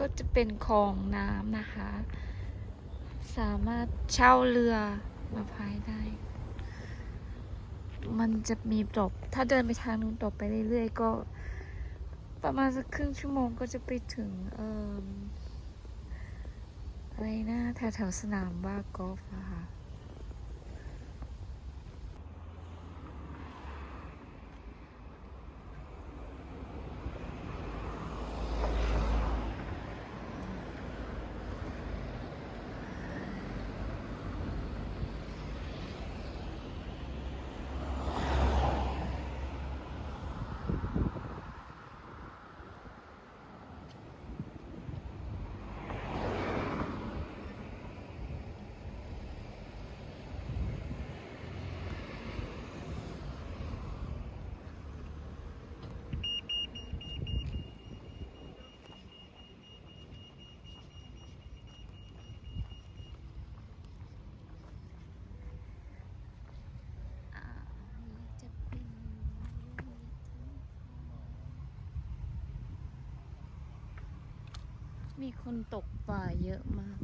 ก็จะเป็นคลองน้ำนะคะ สามารถเช่าเรือมาพายได้ มันจะมีตบถ้าเดินไปทางนู้นตบไปเรื่อยๆ ก็ ประมาณสักครึ่งชั่วโมงก็จะไปถึง เอ่ออะไรนะแถวๆสนามว่ากอล์ฟอะค่ะ มีคนตกปลาเยอะมาก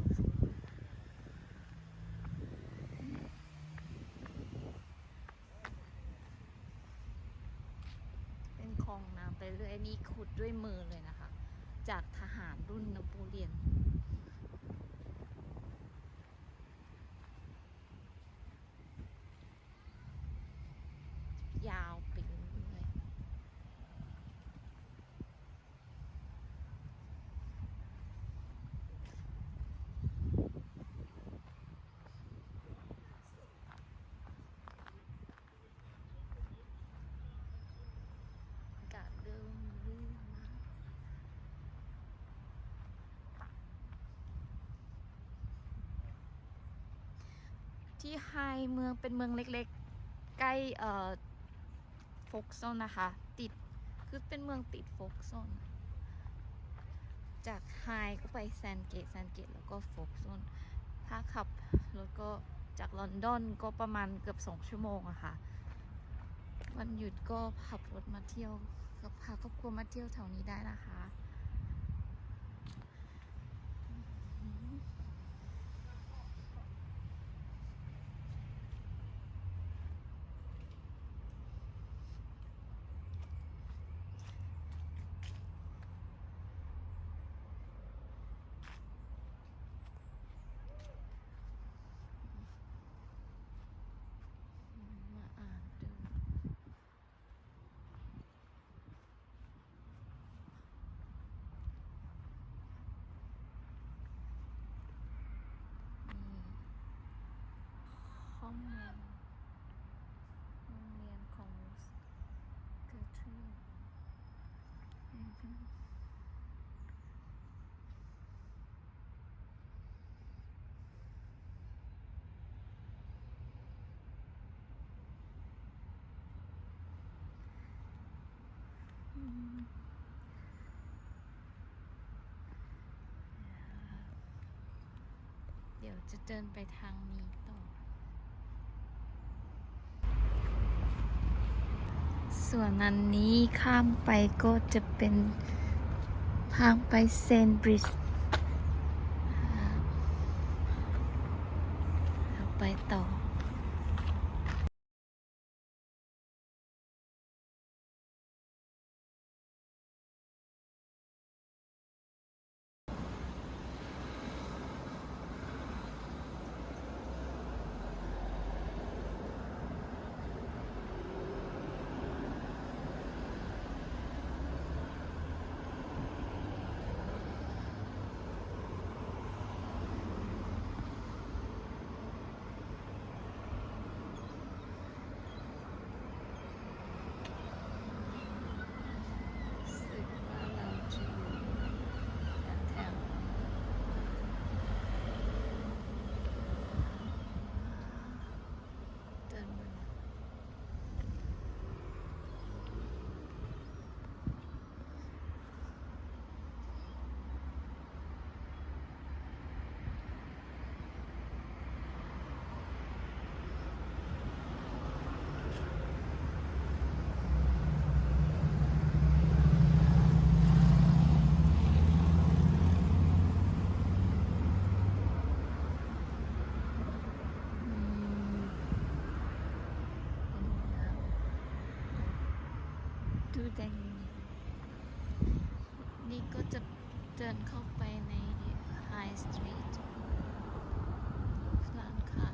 เป็นคลองน้ำไปเรื่อยนี่ขุดด้วยมือเลยนะคะ จากทหารรุ่นนโปเลียน ยาวไปเรื่อยอากาศเริ่มรื่นมาก ที่ไฮเมืองเป็นเมืองเล็กๆ ใกล้เอ่อโฟกซอนนะคะ ติดคือเป็นเมืองติดฟกซอนจากไฮก็ไปแซนเกตแซนเกตแล้วก็ฟกซอนถ้าขับรถก็จากลอนดอนก็ประมาณเกือบสองชั่วโมงอะค่ะวันหยุดก็ขับรถมาเที่ยว ก็พาครอบครัวมาเที่ยวแถวนี้ได้นะคะ มาอ่านดู นี่ ห้องเรียนโรงเรียนของเกิร์ทรูอือฮึอืมเดี๋ยวจะเดินไปทางนี้ต่อ ส่วนอันนี้ข้ามไปก็จะเป็นทางไปเซนบริดจ์เราไปต่อ อ แดงนี่ก็จะเดินเข้าไปใน High Street ร้านค้า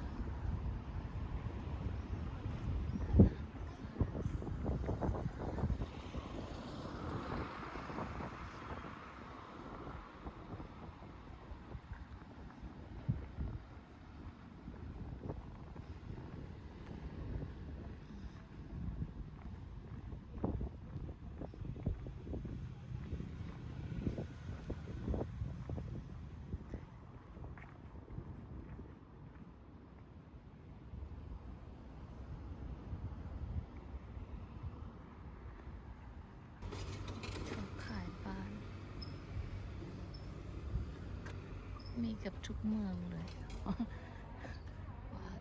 เขาขายบ้าน มีกับทุกเมืองเลย ว้าว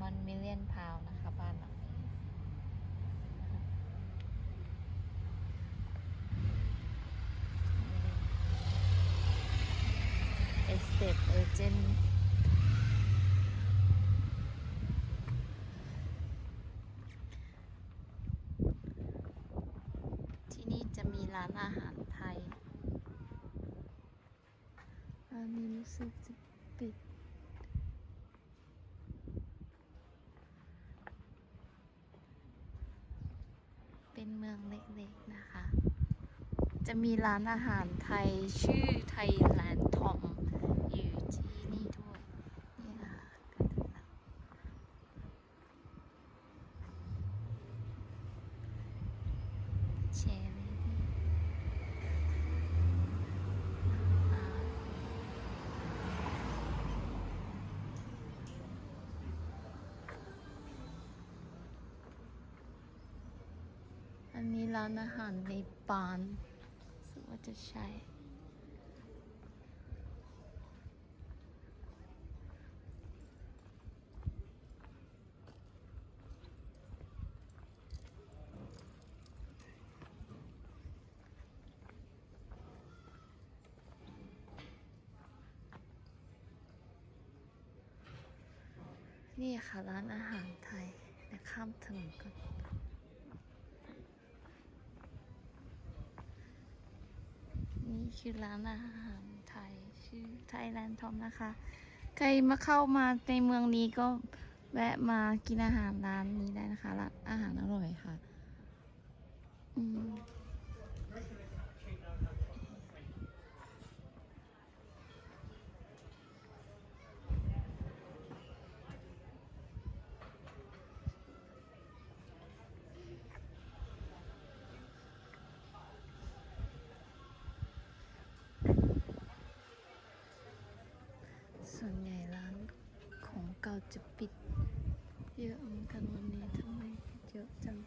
วันมิเลียนพาวนะคะบ้านหลังนี้ เอสเต e เอเจนที่นี่จะมีร้านอาหารไทย อันนี้รู้ สึกจะปิด เป็นเมืองเล็กๆนะคะ จะมีร้านอาหารไทยชื่อไทยแลนด์ทอมอยู่ที่นี่ด้วย นี่นะคะใกล้ถึงแล้วแชร์เลยดิอ่าอันนี้ร้านอา หารในปานสึกว่าจะใช่นี่ค่ะร้านอาหารไทยเดี๋ยวข้ามถนนก่อน นี่ คือร้านอาหารไทยชื่อไทยแลนด์ทอมนะคะ ใครมาเข้ามาในเมืองนี้ก็แวะมากินอาหารร้านนี้ได้นะคะร้านอาหารอร่อยค่ะ อืมส่วนใหญ่ร้านของเก่าจะปิด เยอะเหมือนกันวันนี้ทำไมเยอะจัง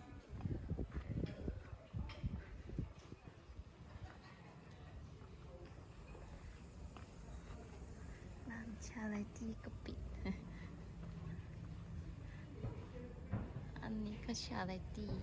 ร้านชาไลตี้ก็ปิดอันนี้ก็ชาไรตี้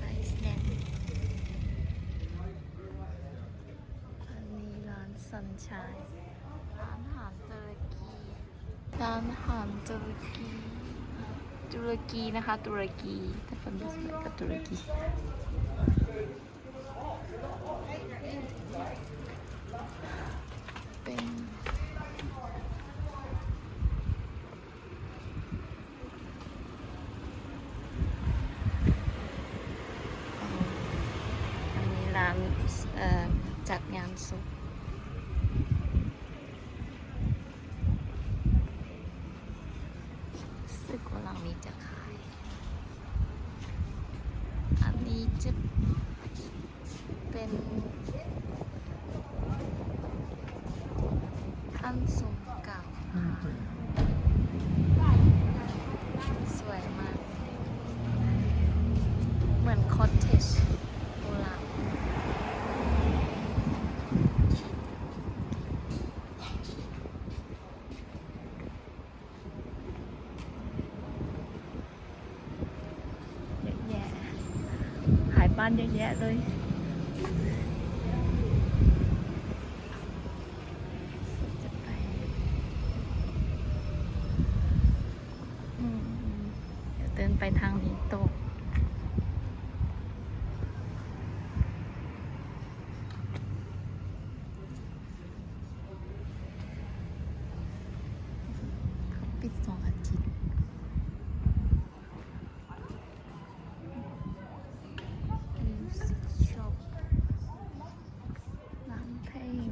ไอซ์แลนด์อันนี้ร้านซันชายร้านอาหารตุรกี ร้านอาหารตุรกี ตุร กีนะคะตุรกีแต่คน นนี้จะเป็นอันสูงเก่าสวยมาก เหมือนคอตเทจโบราณ เยอะแยะเลยไปอืมเดินไปทางนี้ตกเขาปิดสองอาทิตย์ Music shop ร้านเพลง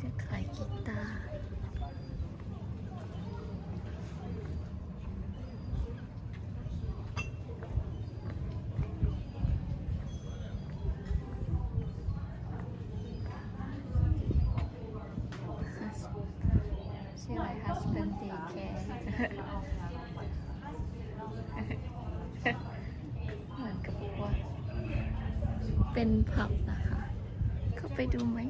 จะขายกีตาร์ ชื่ออะไร เหมือนกับว่าเป็นผับนะคะ เข้าไปดูไหม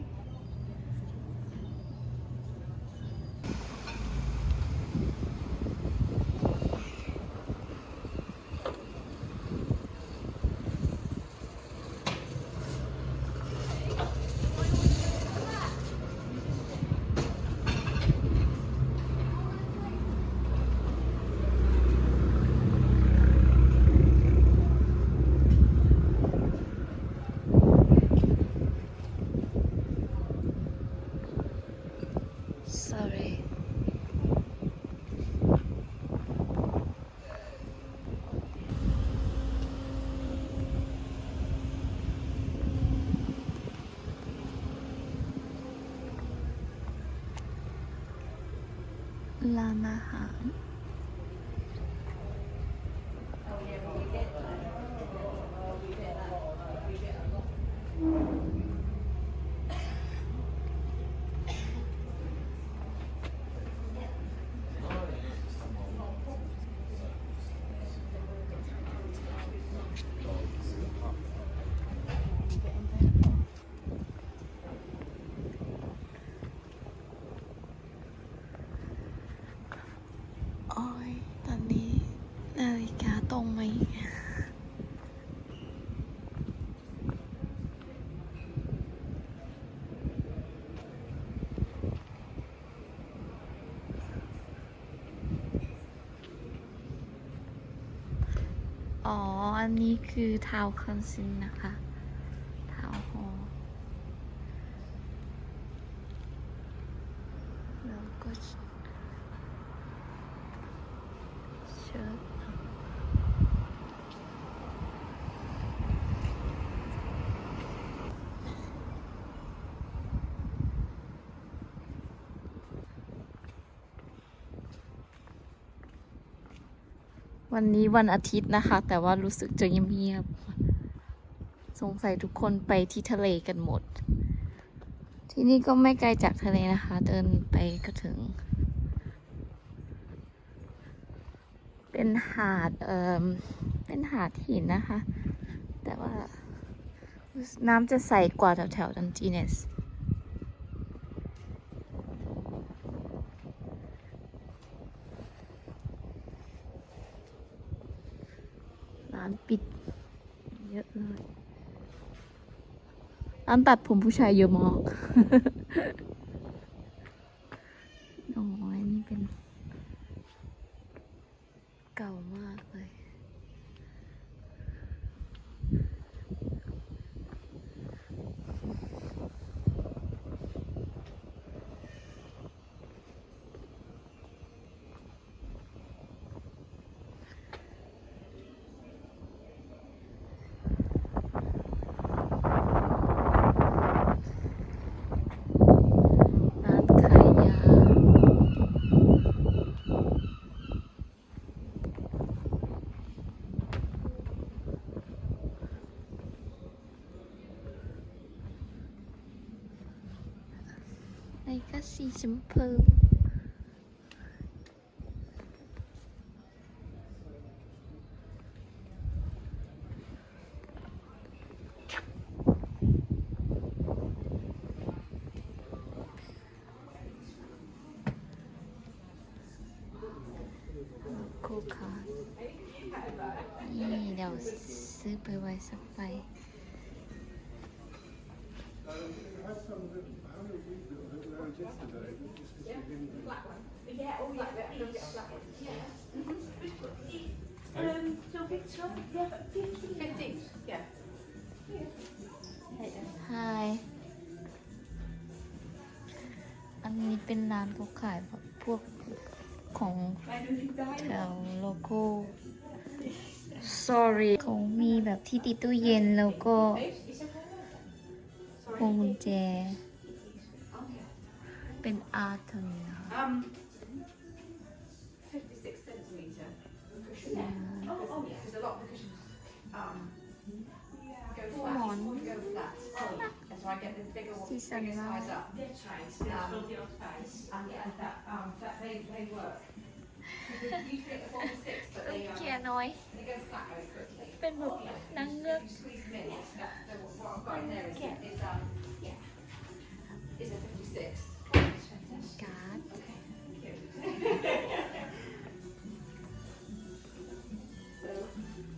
sorry ร้านอาหาร โอ้ย ตอนนี้นาฬิกาตรงไหม อ๋อ อั นนี้คือทาวคอนซินนะคะทาวฮอแล้วก็เชิญ วันนี้วันอาทิตย์นะคะ แต่ว่ารู้สึกจะเงียบๆสงสัยทุกคนไปที่ทะเลกันหมด ที่นี่ก็ไม่ไกลจากทะเลนะคะ เดินไปก็ถึง เป็นหาดเอ่อเป็นหาดหินนะคะ แต่ว่าน้ำจะใสกว่าแถวแถวๆดันจีเนส ร้านปิด เยอะเลย ร้านตัดผมผู้ชายเยอะมากโอ้ยนี่เป็น เก่ามาก some poo. Super was a fight. Um, Um, so Victor, yeah, but 50. 50, yeah. ไฮอันนี้เป็นร้านเขาขายแบบพวกของแถวโลโก้ sorry เขามีแบบที่ติดตู้เย็นแล้วก็พวงกุญแจ เป็นอาร์ตทั้งนี้นะคะ Um, 56 centimetre cushion. Yeah. Oh, oh, yeah. Because a lot of the cushions um, go flat. Come on. Go flat. And so I get the bigger one, See some bigger size now. up. That's right. Um, and yeah, that, um, that they, they work. Because usually at the 46, but they, เกีย um, ร์น้อย they go flat very quickly. เป็นแบบนางเงือก You squeeze them in. It's that, so what what I've got in there is, Okay. is um, yeah, is a 56.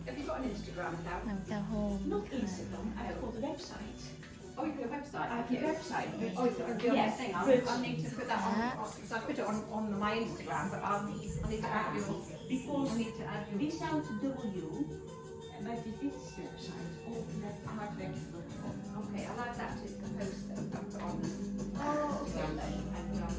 Have you got an Instagram now? I'm home. Not Instagram, I call the website. Oh, you've got a website? I have your website. Oh, it's on your thing. I'll, I'll need to put that on, uh-huh. on- I put it on, on my Instagram, but I'll, I need to add your, I Because need to add your. without W, eh, but it is website, open at artweb.com. Okay, I'll add that to the post that I've got on. Oh, okay. And, um,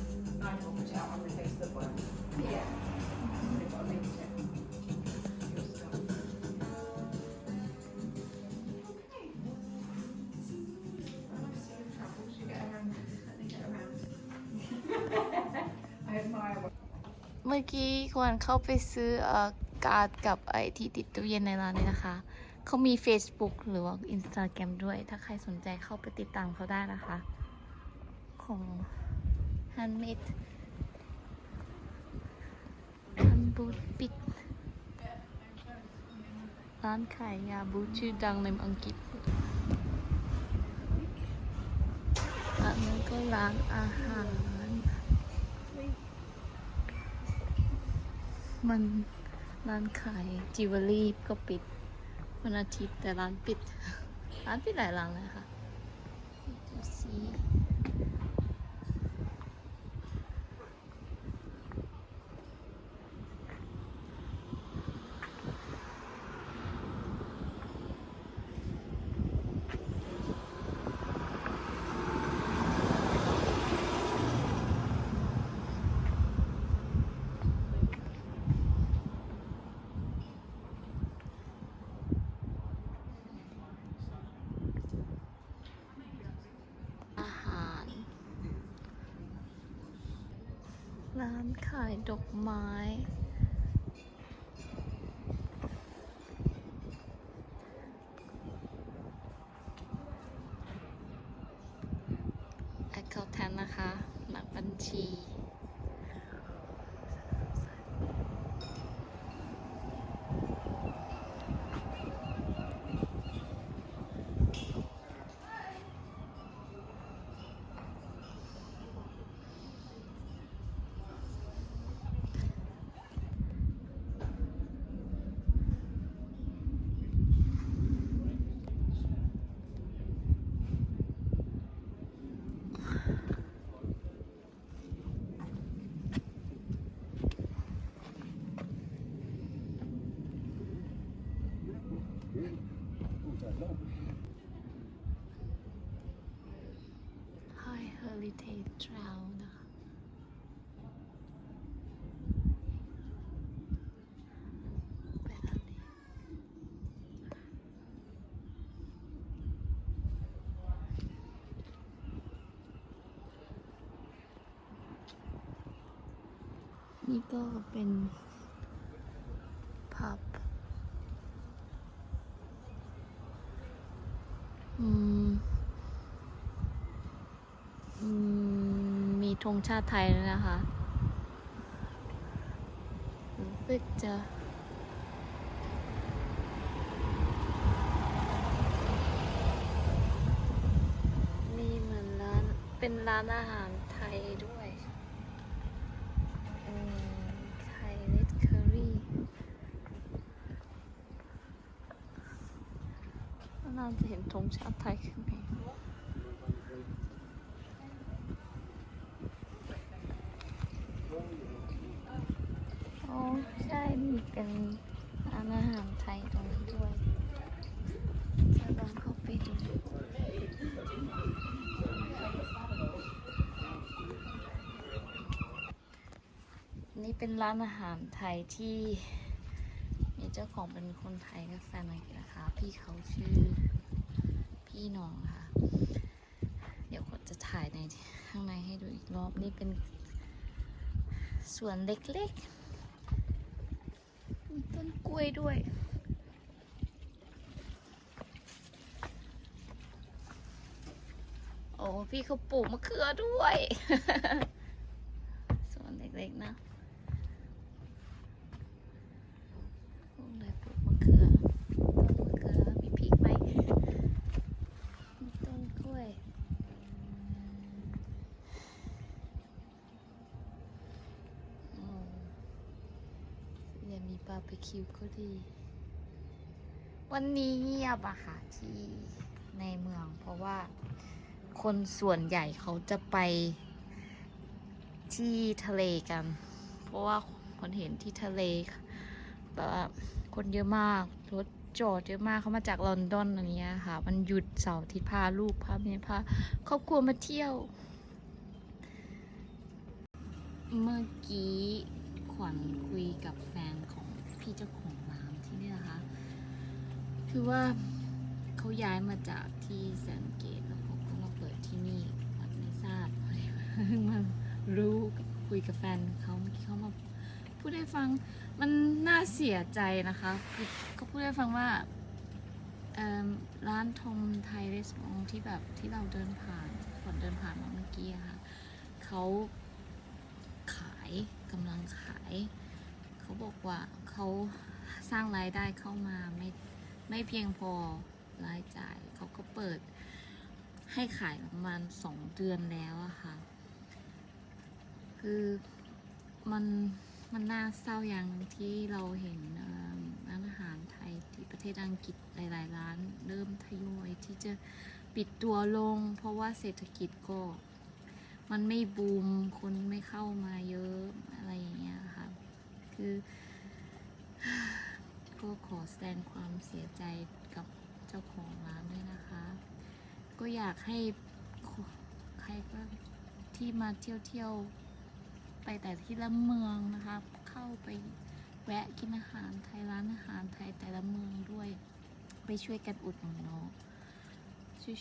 อกี้ควรเข้าไปซื้อเอ่อการ์ดกับไอที่ติดตู้เย็นในร้านนี้นะคะ เขามี Facebook หรือว่า Instagram ด้วย ถ้าใครสนใจเข้าไปติดตามเขาได้นะคะ ของ Handmade ทันบูธปิด ร้านขายยาบูธชื่อดังในอังกฤษอันนั้นก็ร้านอาหาร มันร้านขายจิวเวลรี่ก็ปิด วันอาทิตย์แต่ร้านปิด ร้านปิดหลายร้านเลยค่ะดูสิอาหาร ร้านขายดอกไม้ แอคเคาท์แทนนะคะ หนักบัญชี High Heritage Trail นะคะไปทางนี้ นี่ก็เป็นพับอืมมีธงชาติไทยด้วยนะคะรู้สึกจะมีเหมือนร้าน เป็นร้านอาหารไทยด้วยอืมไทยเลดเคอรี่ ธง ชาติไทยขึ้นไปโอ้ใช่มีเป็นร้านอาหารไทยตรงนี้ด้วยจะลองเข้าไปดูนี่เป็นร้านอาหารไทยที่มีเจ้าของเป็นคนไทยกับแฟนอังกฤษนะคะ พี่เขาชื่อ พี่น้องค่ะ เดี๋ยวผมจะถ่ายในข้างในให้ดูอีกรอบนี่เป็นสวนเล็กๆ มีต้นกล้วยด้วยโอ้พี่เขาปลูกมะเขือด้วย สวนเล็กๆนะปลูกเลยปลูกมะเขือ ต้นมะเขือ มีพริกไหม มีต้นกล้วย อืมเนี่ยมีบาร์บี คิวก็ดี วันนี้เงียบอะค่ะที่ในเมือง เพราะว่าคนส่วนใหญ่เขาจะไปที่ทะเลกัน เพราะว่าคนเห็นที่ทะเลแบบว่าคนเยอะมากรถจอดเยอะมากเขามาจากลอนดอนอะไรเงี้ยค่ะ มันหยุดเสาร์อาทิตย์พาลูกพาเมียพาครอบครัวมาเที่ยว เมื่อกี้ขวัญคุยกับแฟนของ พี่เจ้าของร้านที่นี่นะคะ คือว่าเขาย้ายมาจากที่แซนเกตแล้วเขาก็มาเปิดที่นี่วัญไม่ทราบพอดีว่าเพิ่งมารู้คุยกับแฟนเขาเมื่อกี้เขามาพูดให้ฟังมันน่าเสียใจนะคะเขาพูดให้ฟังว่าร้านทอมไทยเรสองที่แบบที่เราเดินผ่านขวัญเดินผ่านมาเมื่อกี้ค่ะเขาขายกำลังขาย เขาบอกว่า เขาสร้างรายได้เข้ามาไม่ไม่เพียงพอรายจ่ายเขาก็เปิดให้ขายประมาณสองเดือนแล้วอะค่ะ คือมันมันน่าเศร้าอย่างที่เราเห็นร้านอาหารไทยที่ประเทศอังกฤษหลาย ๆ ร้าน เริ่มทยอยที่จะปิดตัวลง เพราะว่าเศรษฐกิจก็ มันไม่บูมคนไม่เข้ามาเยอะอะไรอย่างเงี้ยค่ะ คือ ก็ขอแสดงความเสียใจกับเจ้าของร้านด้วยนะคะ ก็อยากให้ใครก็ที่มาเที่ยวเที่ยวๆไปแต่ที่ละเมืองนะคะ เข้าไปแวะกินอาหารไทยร้านอาหารไทยแต่ละเมืองด้วย ไปช่วยกันอุดหนุนเนาะ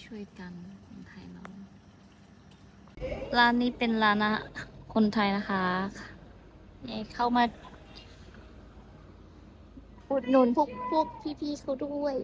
ช่วยๆกันคนไทยเราร้านนี้เป็นร้านอาคนไทยนะคะเนี่ยเข้ามา อุดหนุนพวกพวกพี่ๆเขาด้วย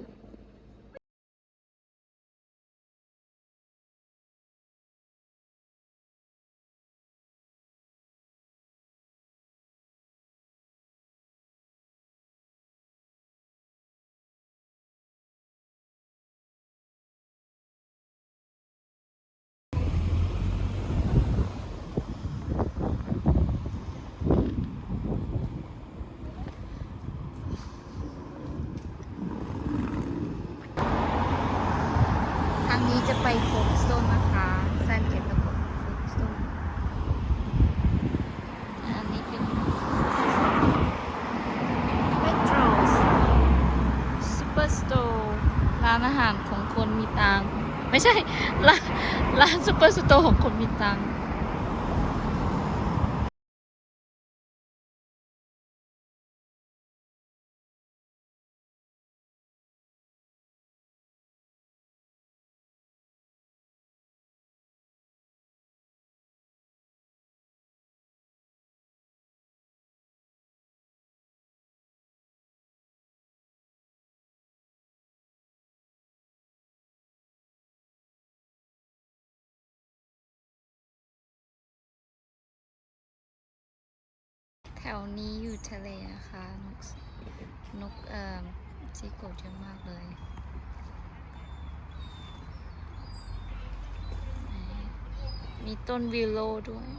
ทางนี้จะไปโฟกสโตนนะคะแซนเกตแล้วก็โฟกสโตนอันนี้เป็นเมโทรซูเปอร์สโตร์ร้านอาหารของคนมีตังค์ไม่ใช่ ร้านร้านซูเปอร์สโตร์ ของคนมีตังค์ ถวนี้อยู่ทะเลนะคะ นกนกเอ่อซีโกดเยอะมากเลยมีต้นวิโลด้วย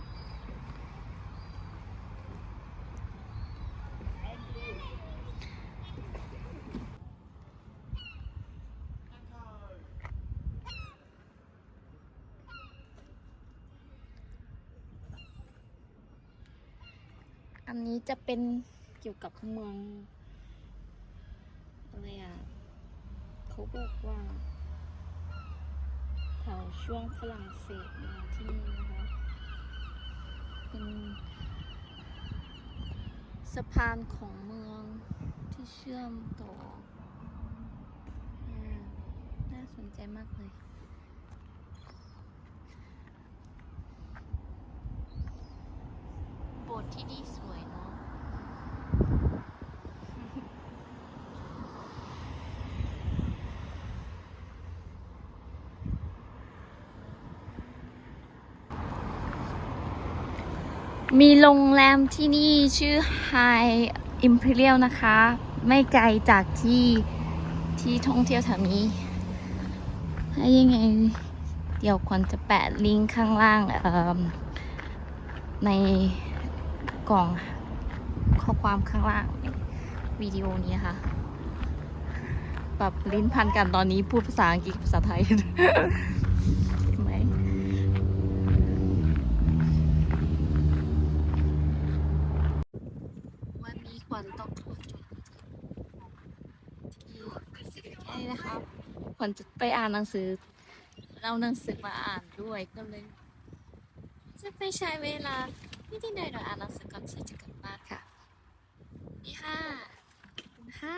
นนี้จะเป็นเกี่ยวกับเมืองอะไรอะเขาบอกว่าแถวช่วงฝรั่งเศสมาที่นี่นะคะเป็นสะพานของเมืองที่เชื่อมต่อน่าสนใจมากเลยโบสถ์ที่นี่สวยเนาะ มีโรงแรมที่นี่ชื่อ High Imperial นะคะ ไม่ไกลจากที่ที่ท่องเที่ยวแถวนี้ถ้ายังไง เดี๋ยวควรจะแปะลิงก์ข้างล่างในกล่องข้อความข้างล่าง วิดีโอนี้นะคะแบบลิ้นพันกันตอนนี้พูดภาษาอังกฤษภาษาไทย นจะไปอ่านหนังสือเอาหนังสือมาอ่านด้วยก็เลย จะไปใช้เวลานิดหน่ไยหน่อยอ่านหนังสือก่อนที่จะกลับบ้านค่ะนี่ค่ะคุณห้า